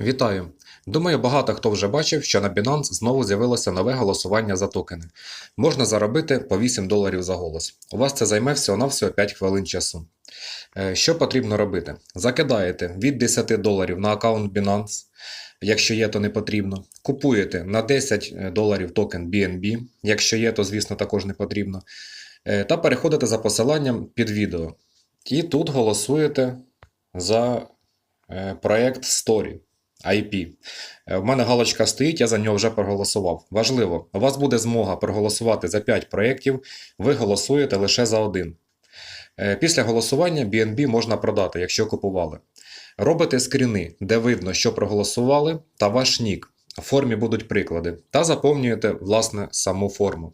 Вітаю! Думаю, багато хто вже бачив, що на Binance знову з'явилося нове голосування за токени. Можна заробити по 8 доларів за голос. У вас це займе всього-навсього 5 хвилин часу. Е, Що потрібно робити? Закидаєте від 10 доларів на аккаунт Binance, якщо є, то не потрібно. Купуєте на 10 доларів токен BNB, якщо є, то звісно також не потрібно. Е, Та переходите за посиланням під відео. І тут голосуєте за е, проект Story. IP. Е, В мене галочка стоїть, я за нього вже проголосував. Важливо, у вас буде змога проголосувати за 5 проєктів, ви голосуєте лише за один. Е, Після голосування BNB можна продати, якщо купували. Робите скріни, де видно, що проголосували, та ваш нік. В формі будуть приклади. Та заповнюєте, власне, саму форму.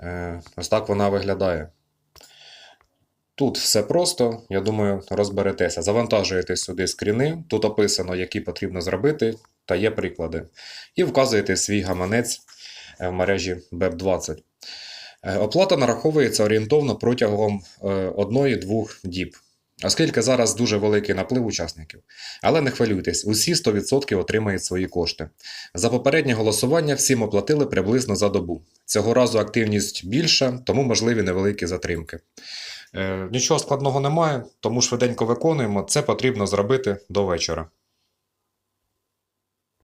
Е, Ось так вона виглядає. Тут все просто, я думаю, розберетеся. Завантажуєте сюди скріни, тут описано, які потрібно зробити, та є приклади. І вказуєте свій гаманець е, в мережі BEP20. Е, Оплата нараховується орієнтовно протягом 1-2 діб, оскільки зараз дуже великий наплив учасників. Але не хвилюйтесь, усі 100% отримають свої кошти. За попереднє голосування всім оплатили приблизно за добу. Цього разу активність більша, тому можливі невеликі затримки. Е, Нічого складного немає, тому швиденько виконуємо. Це потрібно зробити до вечора.